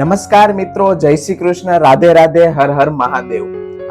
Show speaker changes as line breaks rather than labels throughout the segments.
નમસ્કાર મિત્રો, જય શ્રી કૃષ્ણ, રાધે રાધે, હર હર મહાદેવ.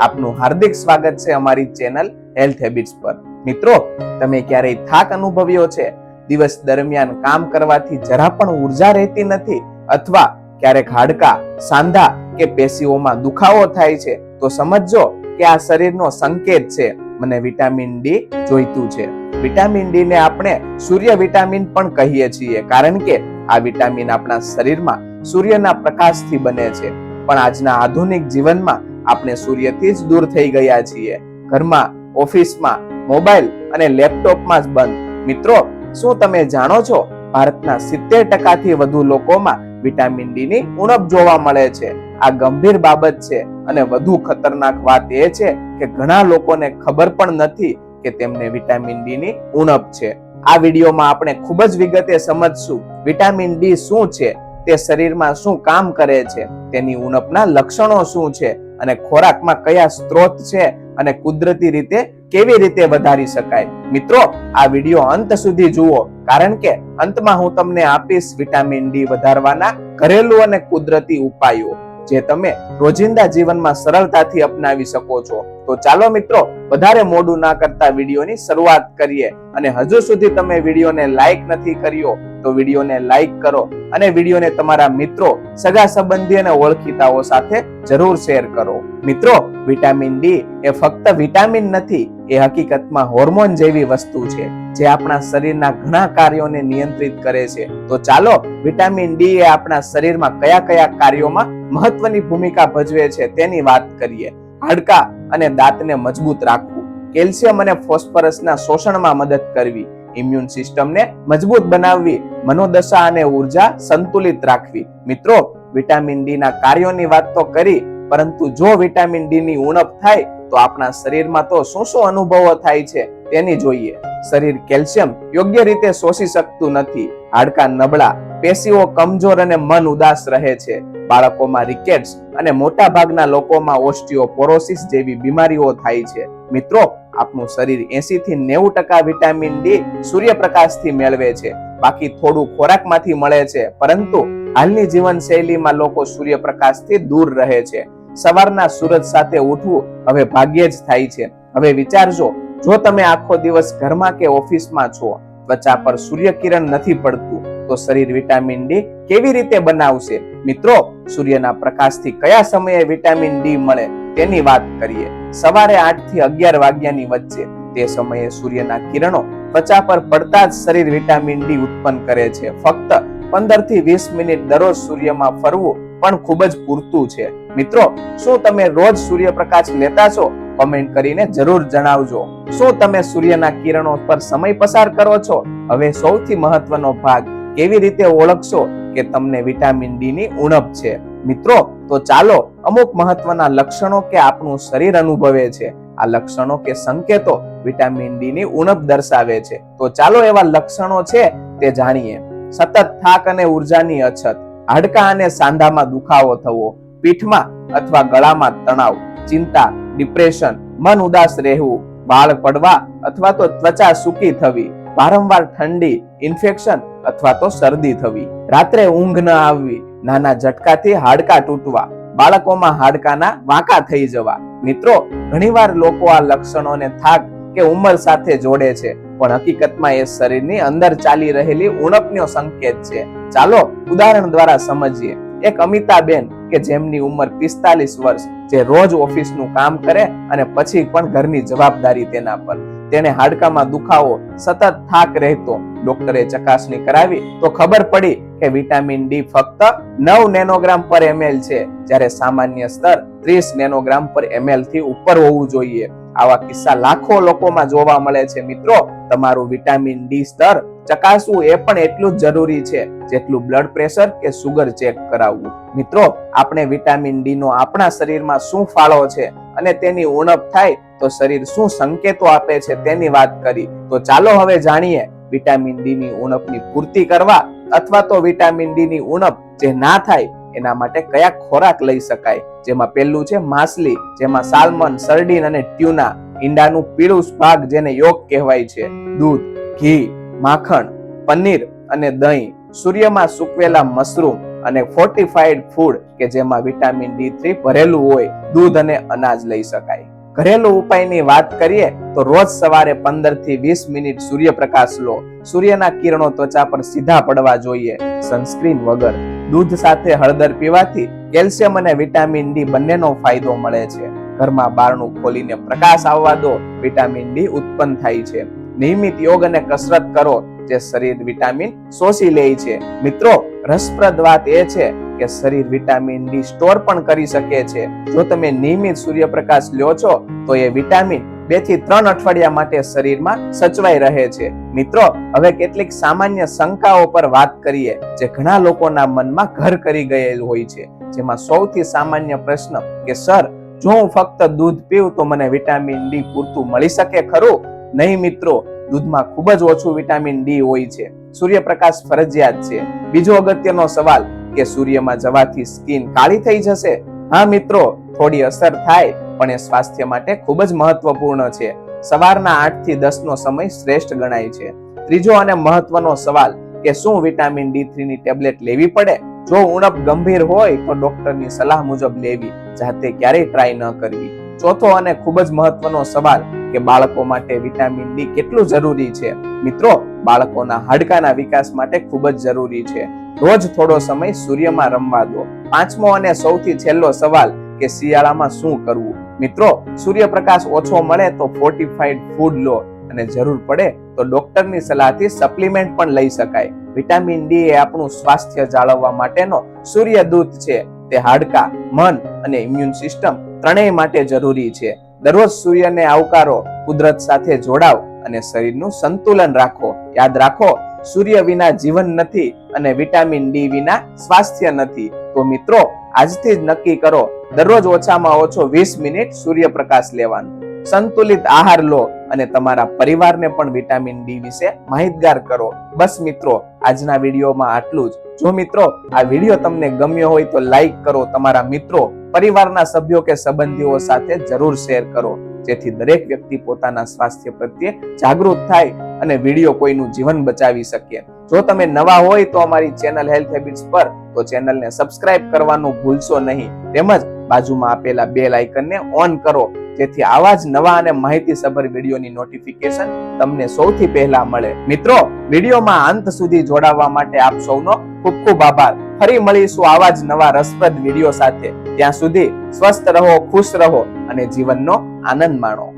આપનું હાર્દિક સ્વાગત છે અમારી ચેનલ હેલ્થ હેબિટ્સ પર. મિત્રો, તમે ક્યારેય થાક અનુભવ્યો છે? દિવસ દરમિયાન કામ કરવાથી જરા પણ ઊર્જા રહેતી નથી અથવા ક્યારેક હાડકા, સાંધા કે પેશીઓમાં દુખાવો થાય છે, તો સમજજો કે આ શરીરનો સંકેત છે. મને વિટામિન ડી જોઈતું છે. વિટામિન ડી ને આપણે સૂર્ય વિટામિન પણ કહીએ છીએ, કારણ કે આ વિટામિન આપણા શરીરમાં સૂર્યના પ્રકાશથી બને છે. પણ આજના આધુનિક જીવનમાં આપણે સૂર્યથી જ દૂર થઈ ગયા છીએ. ઘરમાં, ઓફિસમાં, મોબાઈલ અને લેપટોપમાં જ બંધ. મિત્રો, શું તમે જાણો છો? ભારતના સિત્તેર ટકાથી વધુ લોકોમાં વિટામિન ડી ની ઉણપ જોવા મળે છે. આ ગંભીર બાબત છે અને વધુ ખતરનાક વાત એ છે કે ઘણા લોકોને ખબર પણ નથી કે તેમને વિટામિન ડી ની ઉણપ છે. આ વિડીયોમાં આપણે ખૂબ જ વિગતે સમજશું વિટામિન ડી શું છે તે શરીરમાં શું કામ કરે છે? તેની ઉણપના લક્ષણો શું છે? અને ખોરાકમાં કયા સ્ત્રોત છે? અને કુદરતી રીતે કેવી રીતે વધારી શકાય? મિત્રો, આ વીડિયો અંત સુધી જુઓ, કારણ કે અંતમાં હું તમને આપીશ વિટામિન ડી વધારવાના ઘરેલું અને કુદરતી ઉપાયો, જે તમે રોજિંદા જીવનમાં સરળતાથી અપનાવી શકો છો. તો ચાલો મિત્રો, વધારે મોડું ના કરતા વિડીયોની શરૂઆત કરીએ. અને હજુ સુધી તમે વિડીયોને લાઈક નથી કર્યો, તો વિડીયોને લાઈક કરો અને વિડીયોને તમારા મિત્રો, સગા સંબંધી અને ઓળખીતાઓ સાથે જરૂર શેર કરો. મિત્રો વિટામિન ડી એ ફક્ત વિટામિન નથી, એ હકીકતમાં હોર્મોન જેવી વસ્તુ છે, જે આપણા શરીરના ઘણા કાર્યોને નિયંત્રિત કરે છે. તો ચાલો વિટામિન ડી એ આપણા શરીરમાં કયા કયા કાર્યોમાં મહત્વની ભૂમિકા ભજવે છે તેની વાત કરીએ. હાડકા અને દાંતને મજબૂત રાખવું. કેલ્શિયમ અને ફોસ્ફરસના શોષણમાં મદદ કરવી. ઇમ્યુન સિસ્ટમને મજબૂત બનાવવી. મનોદશા અને ઊર્જા સંતુલિત રાખવી. મિત્રો, વિટામિન ડી ના કાર્યોની વાત તો કરી, પરંતુ જો વિટામિન ડી ની ઉણપ થાય, તો આપણા શરીરમાં તો શું શું અનુભવો થાય છે તેની જોઈએ. શરીર કેલ્શિયમ યોગ્ય રીતે શોષી શકતું નથી. હાડકા નબળા, પેશીઓ કમજોર અને મન ઉદાસ રહે છે. બાળકોમાં રિકેટ્સ અને મોટા ભાગના લોકોમાં ઓસ્ટિયોપોરોસિસ જેવી બીમારીઓ થાય છે. મિત્રો, આપનું શરીર 80 થી નેવું ટકા વિટામિન ડી સૂર્યપ્રકાશથી મેળવે છે. બાકી થોડું ખોરાકમાંથી મળે છે, પરંતુ હાલની જીવનશૈલીમાં લોકો સૂર્યપ્રકાશથી દૂર રહે છે. સવારના સૂરજ સાથે ઉઠવું હવે ભાગ્યે જ થાય છે. હવે વિચારજો, જો તમે આખો દિવસ ઘરમાં કે ઓફિસમાં છો, ત્વચા પર સૂર્યકિરણ નથી પડતું, તો શરીર વિટામિન ડી કેવી રીતે બનાવશે? મિત્રો સૂર્યના પ્રકાશથી કયા સમયે વિટામિન ડી મળે તેની વાત કરીએ. સવારે આઠથી અગિયાર વાગ્યાની વચ્ચે તે સમયે સૂર્યના કિરણો ત્વચા પર પડતા જ શરીર વિટામિન ડી ઉત્પન્ન કરે છે. ફક્ત પંદરથી વીસ મિનિટ દરરોજ સૂર્યમાં ફરવું પણ ખૂબ જ પૂરતું છે. મિત્રો, શું તમે રોજ સૂર્યપ્રકાશ લેતા છો? કમેન્ટ કરીને જરૂર જણાવજો. શું તમે સૂર્યના કિરણો પર સમય પસાર કરો છો? હવે સૌથી મહત્વનો ભાગ, કેવી રીતે ઓળખશો? કે તમને વિટામિન ડી ની ઉણપ છે. મિત્રો, તો ચાલો અમુક મહત્વના લક્ષણો કે આપણું શરીર અનુભવે છે. આ લક્ષણો કે સંકેતો વિટામિન ડી ની ઉણપ દર્શાવે છે. તો ચાલો એવા લક્ષણો છે તે જાણીએ. સતત થાક અને ઉર્જાની અછત, હાડકા અને સાંધામાં દુખાવો થવો, પીઠમાં અથવા ગળામાં તણાવ, ચિંતા, ડિપ્રેશન, મન ઉદાસ રહેવું, વાળ પડવા અથવા તો ત્વચા સૂકી થવી, વારંવાર ઠંડી, ઇન્ફેક્શન અથવા તો શરદી થવી. રાત્રે ઊંઘ ન આવવી, નાના ઝટકાથી હાડકા તૂટવા, બાળકોમાં હાડકાના વાંકા થઈ જવા. મિત્રો, ઘણીવાર લોકો આ લક્ષણોને થાક કે ઉંમર સાથે જોડે છે, પણ હકીકતમાં એ શરીરની અંદર ચાલી રહેલી ઉણપનો સંકેત છે. ચાલો, ઉદાહરણ દ્વારા સમજીએ. એક અમિતાબેન કે જેમની ઉંમર પિસ્તાલીસ વર્ષ, જે રોજ ઓફિસનું કામ કરે અને પછી પણ ઘરની જવાબદારી તેના પર તેને હાડકામાં દુખાવો સતત થાક રહેતો. ડોક્ટરે ચકાસણી કરાવી તો ખબર પડી કે વિટામિન ડી ફક્ત નવ નેનોગ્રામ પર એમએલ છે, જ્યારે સામાન્ય સ્તર ત્રીસ નેનોગ્રામ પર એમએલથી ઉપર હોવું જોઈએ. આવા કિસ્સા લાખો લોકોમાં જોવા મળે છે. મિત્રો, તમારું વિટામિન ડી સ્તર ચકાસવું એ પણ એટલું જ જરૂરી છે, જેટલું બ્લડ પ્રેશર કે સુગર ચેક કરાવવું. મિત્રો, આપણે વિટામિન ડી નો આપણા શરીરમાં શું ફાળો છે અને તેની ઉણપ થાય તો શરીર શું સંકેતો આપે છે તેની વાત કરી. તો ચાલો હવે જાણીએ વિટામિન ડી ની ઉણપની પૂર્તિ કરવા અથવા તો વિટામિન ડી ની ઉણપ જે ના થાય એના માટે કયા ખોરાક લઈ શકાય? જેમાં પહેલું છે માછલી, જેમાં સાલ્મન સરડીન અને ટ્યુના ઈંડાનું પીળું ભાગ જેને યોગ કહેવાય છે. દૂધ, ઘી, માખણ, પનીર અને દહીં. સૂર્યમાં સૂકવેલા મશરૂમ અને ફોર્ટિફાઈડ ફૂડ કે જેમાં વિટામિન ડી થ્રી ભરેલું હોય, દૂધ અને અનાજ લઈ શકાય. ઘરેલું ઉપાયની વાત કરીએ, તો રોજ સવારે પંદરથી વીસ મિનિટ સૂર્યપ્રકાશ લો. સૂર્યના કિરણો ત્વચા પર સીધા પડવા જોઈએ. સનસ્ક્રીન વગર. દૂધ સાથે હળદર પીવાથી કેલ્શિયમ અને વિટામિન ડી બંનેનો ફાયદો મળે છે. ઘરમાં બારણું ખોલીને પ્રકાશ આવવા દો, વિટામિન ડી ઉત્પન્ન થાય છે. નિયમિત યોગ અને કસરત કરો, જે શરીર વિટામિન શોષી લે છે. મિત્રો, રસપ્રદ વાત એ છે કે શરીર વિટામિન ડી સ્ટોર પણ કરી શકે છે. જો તમે નિયમિત સૂર્યપ્રકાશ લ્યો છો, તો એ વિટામિન બેથી ત્રણ અઠવાડિયા માટે શરીરમાં સચવાઈ રહે છે. મિત્રો, હવે કેટલીક સામાન્ય શંકાઓ પર વાત કરીએ, જે ઘણા લોકોના મનમાં ઘર કરી ગયેલ હોય છે. જેમાં સૌથી સામાન્ય પ્રશ્ન કે, સર, જો હું ફક્ત દૂધ પીઉં તો મને વિટામિન ડી પૂરતું મળી શકે ખરું? નહીં મિત્રો, દૂધમાં ખૂબ જ ઓછું વિટામિન ડી હોય છે. સૂર્યપ્રકાશ ફરજિયાત છે. બીજો અગત્યનો સવાલ કે, સૂર્યમાં જવાથી સ્કિન કાળી થઈ જશે? હા મિત્રો, થોડી અસર થાય. પણ એ સ્વાસ્થ્ય માટે ખૂબ જ મહત્વપૂર્ણ છે. સવારના આઠથી દસ નો સમય શ્રેષ્ઠ ગણાય છે. ત્રીજો અને મહત્વનો સવાલ, કે શું વિટામિન ડી થ્રી ની ટેબ્લેટ લેવી પડે? જો ઉણપ ગંભીર હોય, તો ડોક્ટરની સલાહ મુજબ લેવી, જાતે ક્યારેય ટ્રાય ન કરવી. ચોથો અને ખૂબ જ મહત્વનો સવાલ, કે બાળકો માટે વિટામિન ડી કેટલું જરૂરી છે? મિત્રો, બાળકોના હાડકાના વિકાસ માટે ખૂબ જ જરૂરી છે. રોજ થોડો સમય સૂર્યમાં રમવા દો. પાંચમો અને સૌથી છેલ્લો સવાલ, કે શિયાળામાં શું કરવું? મિત્રો, સૂર્યપ્રકાશ ઓછો મળે તો ફોર્ટિફાઈડ ફૂડ લો અને જરૂર પડે તો ડોક્ટરની સલાહથી સપ્લિમેન્ટ પણ લઈ શકાય. વિટામિન ડી એ આપણું સ્વાસ્થ્ય જાળવવા માટેનો સૂર્યદૂત છે. તે હાડકા, મન અને ઇમ્યુન સિસ્ટમ ત્રણેય માટે જરૂરી છે. દરરોજ સૂર્યને આવકારો, કુદરત સાથે જોડાવ અને શરીરનું સંતુલન રાખો. યાદ રાખો, સૂર્ય વિના જીવન નથી અને વિટામિન ડી વિના સ્વાસ્થ્ય નથી. તો મિત્રો આજથી જ નક્કી કરો, દરરોજ ઓછામાં ઓછો વીસ મિનિટ સૂર્યપ્રકાશ લેવાનો. સંતુલિત આહાર લો અને તમારા પરિવારને પણ વિટામિન ડી વિશે માહિતગાર કરો. બસ મિત્રો, આજના વિડીયોમાં આટલું જ. જો મિત્રો, આ વીડિયો તમને ગમ્યો હોય તો લાઈક કરો, તમારા મિત્રો, પરિવારના સભ્યો કે સંબંધીઓ સાથે જરૂર શેર કરો, જેથી દરેક વ્યક્તિ પોતાના સ્વાસ્થ્ય પ્રત્યે જાગૃત થાય અને વીડિયો કોઈનું જીવન બચાવી શકે. જો તમે નવા હોય તો અમારી ચેનલ હેલ્થ હેબિટ્સ પર તો ચેનલને સબસ્ક્રાઇબ કરવાનું ભૂલશો નહીં. તેમજ બાજુમાં આપેલા બેલ આઇકનને ઓન કરો, જેથી આવા જ નવા અને માહિતીસભર વિડીયોની નોટિફિકેશન તમને સૌથી પહેલા મળે. મિત્રો, વિડીયોમાં અંત સુધી જોડાવા માટે આપ સૌનો ખૂબ ખૂબ આભાર. ફરી મળીશું આવા જ નવા રસપ્રદ વીડિયો સાથે. ત્યાં સુધી સ્વસ્થ રહો, ખુશ રહો અને જીવનનો આનંદ માણો.